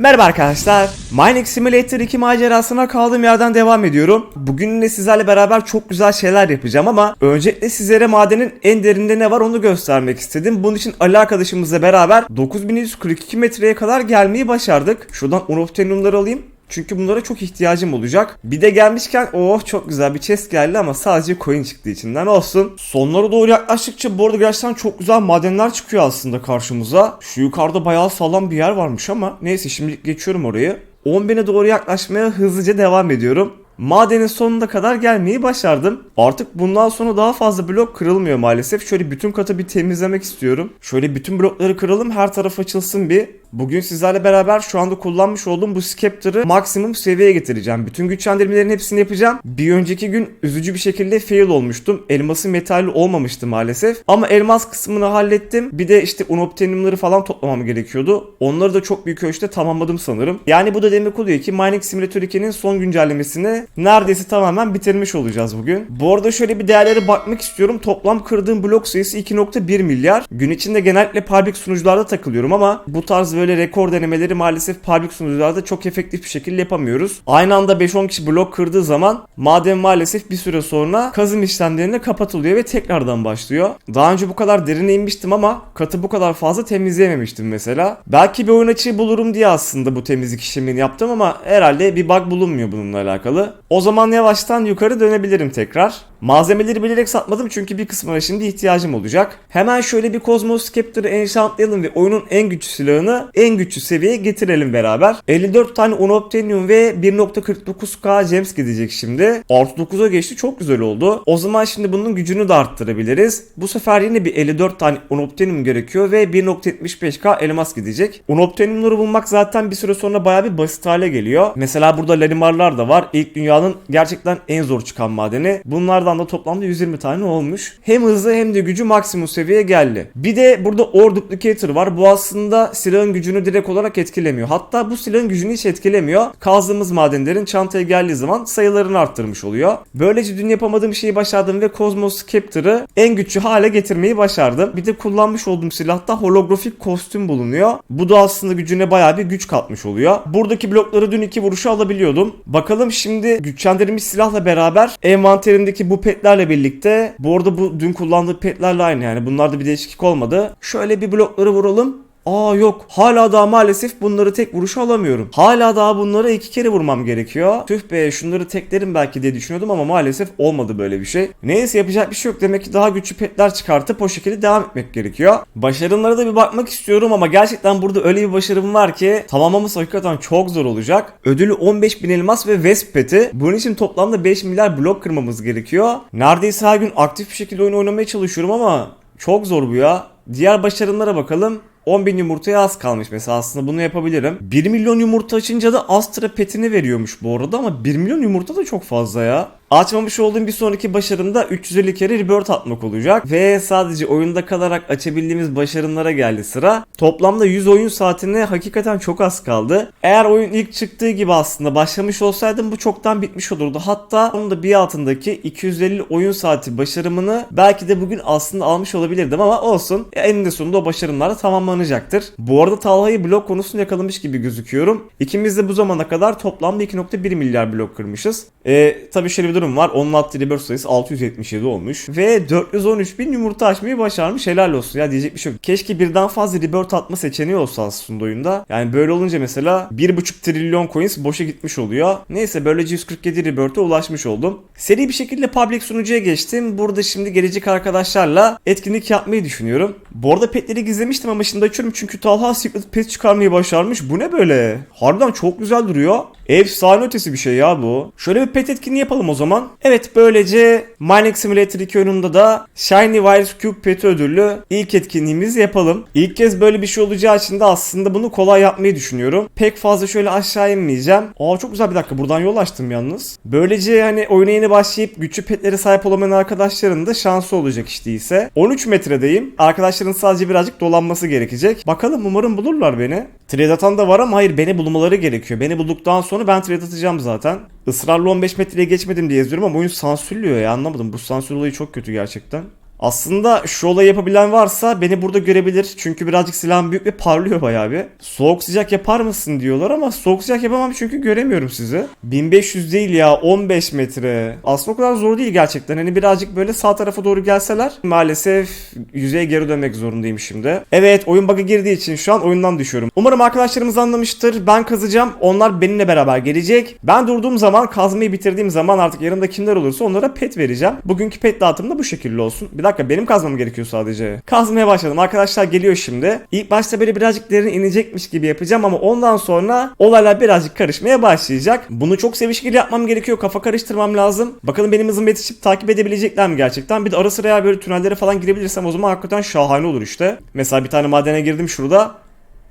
Merhaba arkadaşlar. Mining Simulator 2 macerasına kaldığım yerden devam ediyorum. Bugün yine sizlerle beraber çok güzel şeyler yapacağım ama öncelikle sizlere madenin en derinde ne var onu göstermek istedim. Bunun için Ali arkadaşımızla beraber 9142 metreye kadar gelmeyi başardık. Şuradan unobtainiumları alayım. Çünkü bunlara çok ihtiyacım olacak. Bir de gelmişken oh çok güzel bir chest geldi ama sadece coin çıktı içinden olsun. Sonlara doğru yaklaştıkça bu arada gerçekten çok güzel madenler çıkıyor aslında karşımıza. Şu yukarıda bayağı sağlam bir yer varmış ama neyse şimdilik geçiyorum orayı. 10.000'e doğru yaklaşmaya hızlıca devam ediyorum. Madenin sonuna kadar gelmeyi başardım. Artık bundan sonra daha fazla blok kırılmıyor maalesef. Şöyle bütün katı bir temizlemek istiyorum. Şöyle bütün blokları kıralım her taraf açılsın bir. Bugün sizlerle beraber şu anda kullanmış olduğum bu Scepter'ı maksimum seviyeye getireceğim. Bütün güçlendirmelerin hepsini yapacağım. Bir önceki gün üzücü bir şekilde fail olmuştum. Elması metalli olmamıştı maalesef. Ama elmas kısmını hallettim. Bir de işte unobtainiumları falan toplamam gerekiyordu. Onları da çok büyük ölçüde tamamladım sanırım. Yani bu da demek oluyor ki Mining Simulator 2'nin son güncellemesini neredeyse tamamen bitirmiş olacağız bugün. Bu arada şöyle bir değerlere bakmak istiyorum. Toplam kırdığım blok sayısı 2.1 milyar. Gün içinde genellikle public sunucularda takılıyorum ama bu tarz böyle rekor denemeleri maalesef public sunucularda çok efektif bir şekilde yapamıyoruz. Aynı anda 5-10 kişi blok kırdığı zaman maden maalesef bir süre sonra kazım işlemlerine kapatılıyor ve tekrardan başlıyor. Daha önce bu kadar derine inmiştim ama katı bu kadar fazla temizleyememiştim mesela. Belki bir oyun açığı bulurum diye aslında bu temizlik işlemini yaptım ama herhalde bir bug bulunmuyor bununla alakalı. O zaman yavaştan yukarı dönebilirim tekrar. Malzemeleri bilerek satmadım çünkü bir kısmına şimdi ihtiyacım olacak. Hemen şöyle bir Cosmos Scepter'ı enchantlayalım ve oyunun en güçlü silahını en güçlü seviyeye getirelim beraber. 54 tane Unobtainium ve 1.49k Gems gidecek şimdi. Artı 9'a geçti çok güzel oldu. O zaman şimdi bunun gücünü de arttırabiliriz. Bu sefer yine bir 54 tane Unobtainium gerekiyor ve 1.75k elmas gidecek. Unobtainiumları bulmak zaten bir süre sonra baya bir basit hale geliyor. Mesela burada larimarlar da var. İlk dünyanın gerçekten en zor çıkan madeni. Bunlardan da toplamda 120 tane olmuş. Hem hızlı hem de gücü maksimum seviyeye geldi. Bir de burada Ore Duplicator var. Bu aslında silahın gücünü direkt olarak etkilemiyor. Hatta bu silahın gücünü hiç etkilemiyor. Kazdığımız madenlerin çantaya geldiği zaman sayılarını arttırmış oluyor. Böylece dün yapamadığım şeyi başardım ve Cosmos Scepter'ı en güçlü hale getirmeyi başardım. Bir de kullanmış olduğum silahta holografik kostüm bulunuyor. Bu da aslında gücüne bayağı bir güç katmış oluyor. Buradaki blokları dün iki vuruşa alabiliyordum. Bakalım şimdi güçlendirilmiş silahla beraber envanterimdeki bu petlerle birlikte bu arada bu dün kullandığı petlerle aynı yani bunlarda bir değişiklik olmadı. Şöyle bir blokları vuralım. Aa yok. Hala daha maalesef bunları tek vuruşa alamıyorum. Hala daha bunları iki kere vurmam gerekiyor. Tüh be şunları teklerim belki diye düşünüyordum ama maalesef olmadı böyle bir şey. Neyse yapacak bir şey yok. Demek ki daha güçlü petler çıkartıp o şekilde devam etmek gerekiyor. Başarımlara da bir bakmak istiyorum ama gerçekten burada öyle bir başarım var ki tamamlaması hakikaten çok zor olacak. Ödülü 15.000 elmas ve Vesp peti. Bunun için toplamda 5 milyar blok kırmamız gerekiyor. Neredeyse her gün aktif bir şekilde oyun oynamaya çalışıyorum ama çok zor bu ya. Diğer başarımlara bakalım. 10 bin yumurtaya az kalmış mesela aslında bunu yapabilirim. 1 milyon yumurta açınca da Astra petini veriyormuş bu arada ama 1 milyon yumurta da çok fazla ya. Açmamış olduğum bir sonraki başarımda 350 kere rebirth atmak olacak. Ve sadece oyunda kalarak açabildiğimiz başarımlara geldi sıra. Toplamda 100 oyun saatine hakikaten çok az kaldı. Eğer oyun ilk çıktığı gibi aslında başlamış olsaydım bu çoktan bitmiş olurdu. Hatta onun da bir altındaki 250 oyun saati başarımını belki de bugün aslında almış olabilirdim ama olsun. Eninde sonunda o başarımlar tamamlanacaktır. Bu arada Talha'yı blok konusunu yakalamış gibi gözüküyorum. İkimiz de bu zamana kadar toplamda 2.1 milyar blok kırmışız. E, tabii şöyle bir durum var. Onun attığı rebirth sayısı 677 olmuş. Ve 413 bin yumurta açmayı başarmış. Helal olsun ya diyecek bir şey yok. Keşke birden fazla rebirth atma seçeneği olsa aslında oyunda. Yani böyle olunca mesela 1.5 trilyon coins boşa gitmiş oluyor. Neyse böylece 147 rebirth'e ulaşmış oldum. Seri bir şekilde public sunucuya geçtim. Burada şimdi gelecek arkadaşlarla etkinlik yapmayı düşünüyorum. Bu arada petleri gizlemiştim ama şimdi açıyorum çünkü Talha Secret pet çıkarmayı başarmış. Bu ne böyle? Harbiden çok güzel duruyor. Efsane ötesi bir şey ya bu. Şöyle bir pet etkinliği yapalım o zaman. Evet böylece Mining Simulator 2 oyununda da Shiny Virus Cube peti ödüllü ilk etkinliğimizi yapalım. İlk kez böyle bir şey olacağı için de aslında bunu kolay yapmayı düşünüyorum. Pek fazla şöyle aşağı inmeyeceğim. Aa çok güzel bir dakika buradan yol açtım yalnız. Böylece hani oyuna yeni başlayıp güçlü petlere sahip olamayan arkadaşların da şansı olacak işte ise. 13 metredeyim. Arkadaşların sadece birazcık dolanması gerekecek. Bakalım umarım bulurlar beni. Trade atan da var ama hayır beni bulmaları gerekiyor. Beni bulduktan sonra ben trade atacağım zaten. Israrla 15 metreye geçmedim diye yazıyorum ama oyun sansürlüyor ya anlamadım. Bu sansür olayı çok kötü gerçekten. Aslında şu olayı yapabilen varsa beni burada görebilir. Çünkü birazcık silahım büyük ve parlıyor bayağı bir. Soğuk sıcak yapar mısın diyorlar ama soğuk sıcak yapamam çünkü göremiyorum sizi. 1500 değil ya 15 metre. Aslında o kadar zor değil gerçekten. Hani birazcık böyle sağ tarafa doğru gelseler maalesef yüzeye geri dönmek zorundayım şimdi. Evet oyun bug'a girdiği için şu an oyundan düşüyorum. Umarım arkadaşlarımız anlamıştır. Ben kazacağım. Onlar benimle beraber gelecek. Ben durduğum zaman kazmayı bitirdiğim zaman artık yanımda kimler olursa onlara pet vereceğim. Bugünkü pet dağıtımı da bu şekilde olsun. Bir dakika benim kazmam gerekiyor sadece. Kazmaya başladım. Arkadaşlar geliyor şimdi. İlk başta böyle birazcık derin inecekmiş gibi yapacağım ama ondan sonra olaylar birazcık karışmaya başlayacak. Bunu çok sevişkili yapmam gerekiyor. Kafa karıştırmam lazım. Bakalım benim hızımı yetişip takip edebilecekler mi gerçekten? Bir de ara sıra böyle tünellere falan girebilirsem o zaman hakikaten şahane olur işte. Mesela bir tane madene girdim şurada.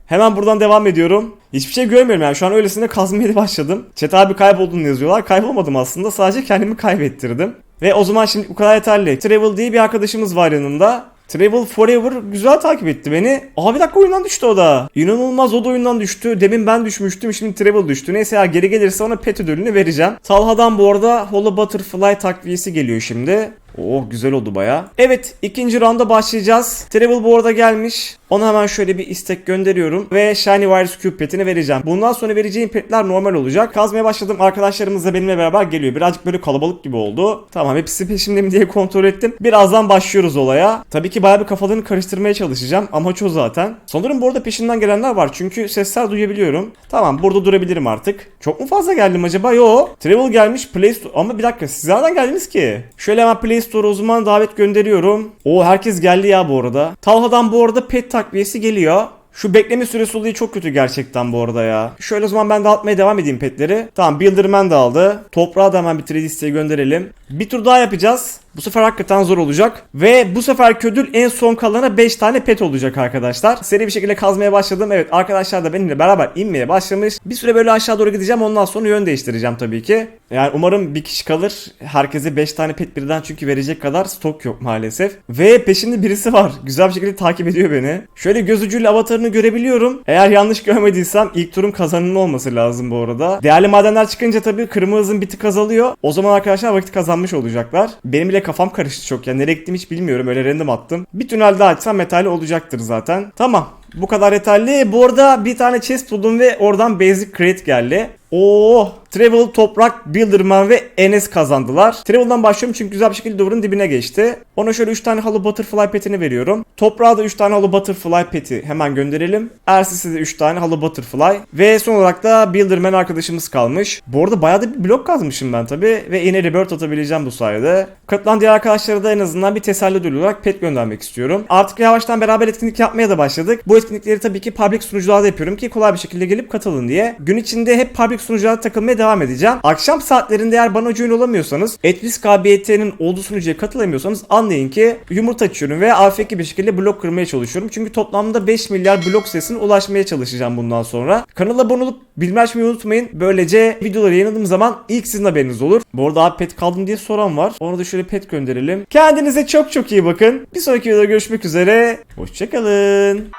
Hemen buradan devam ediyorum. Hiçbir şey görmüyorum yani şu an öylesine kazmaya başladım. Chat abi kayboldun yazıyorlar. Kaybolmadım aslında sadece kendimi kaybettirdim. Ve o zaman şimdi bu kadar yeterli. Travel diye bir arkadaşımız var yanımda. Travel Forever güzel takip etti beni. Aa bir dakika oyundan düştü o da. İnanılmaz o da oyundan düştü. Demin ben düşmüştüm şimdi Travel düştü. Neyse ya geri gelirse ona pet ödülünü vereceğim. Talha'dan bu arada Holo Butterfly takviyesi geliyor şimdi. Oh güzel oldu baya. Evet ikinci rounda başlayacağız. Travel bu arada gelmiş. Ona hemen şöyle bir istek gönderiyorum. Ve Shiny Virus Cube petini vereceğim. Bundan sonra vereceğim petler normal olacak. Kazmaya başladım. Arkadaşlarımız da benimle beraber geliyor. Birazcık böyle kalabalık gibi oldu. Tamam hepsi peşimde mi diye kontrol ettim. Birazdan başlıyoruz olaya. Tabii ki bayağı bir kafalarını karıştırmaya çalışacağım. Amaç o zaten. Sanırım bu arada peşinden gelenler var. Çünkü sesler duyabiliyorum. Tamam burada durabilirim artık. Çok mu fazla geldim acaba? Yo. Travel gelmiş Play Store. Ama bir dakika siz nereden geldiniz ki? Şöyle hemen Play Store o zaman davet gönderiyorum. O herkes geldi ya bu arada. Talha'dan bu arada pet takviyesi geliyor. Şu bekleme süresi olayı çok kötü gerçekten bu arada ya. Şöyle o zaman ben dağıtmaya devam edeyim petleri. Tamam Builderman da aldı. Toprağı da hemen bir trade isteği gönderelim. Bir tur daha yapacağız. Bu sefer hakikaten zor olacak. Ve bu sefer ödül en son kalana 5 tane pet olacak arkadaşlar. Seri bir şekilde kazmaya başladım. Evet arkadaşlar da benimle beraber inmeye başlamış. Bir süre böyle aşağı doğru gideceğim. Ondan sonra yön değiştireceğim tabii ki. Yani umarım bir kişi kalır. Herkese 5 tane pet birden çünkü verecek kadar stok yok maalesef. Ve peşinde birisi var. Güzel bir şekilde takip ediyor beni. Şöyle göz ucuyla avatarını görebiliyorum. Eğer yanlış görmediysem ilk turun kazanının olması lazım bu arada. Değerli madenler çıkınca tabii kırmızı hızın bir tık azalıyor. O zaman arkadaşlar vakit kazanmış olacaklar. Benim bile kafam karıştı çok ya. Nereye gittim hiç bilmiyorum. Öyle random attım. Bir tünel daha açsam metali olacaktır zaten. Tamam. Bu kadar yeterli. Bu arada bir tane chest buldum ve oradan basic crate geldi. Oo, Travel, Toprak, Builderman ve Enes kazandılar. Travel'dan başlıyorum çünkü güzel bir şekilde duvarın dibine geçti. Ona şöyle 3 tane Hollow Butterfly petini veriyorum. Toprağa da 3 tane Hollow Butterfly peti hemen gönderelim. Ersis'e de 3 tane Hollow Butterfly. Ve son olarak da Builderman arkadaşımız kalmış. Bu arada bayağı da bir blok kazmışım ben tabi. Ve yine rebirth atabileceğim bu sayede. Katılan diğer arkadaşlara da en azından bir teselli ödülü olarak pet göndermek istiyorum. Artık yavaştan beraber etkinlik yapmaya da başladık. Bu etkinlikleri tabii ki public sunucularda yapıyorum ki kolay bir şekilde gelip katılın diye. Gün içinde hep public sunucularda takılmaya devam edeceğim. Akşam saatlerinde eğer bana join olamıyorsanız, Etris KBT'nin olduğu sunucuya katılamıyorsanız anlayın ki yumurta açıyorum ve afk bir şekilde blok kırmaya çalışıyorum. Çünkü toplamda 5 milyar blok sayısına ulaşmaya çalışacağım bundan sonra. Kanala abone olup bildirim açmayı unutmayın. Böylece videoları yayınladığım zaman ilk sizin haberiniz olur. Bu arada abi pet kaldım diye soran var. Ona da şöyle pet gönderelim. Kendinize çok çok iyi bakın. Bir sonraki videoda görüşmek üzere. Hoşçakalın.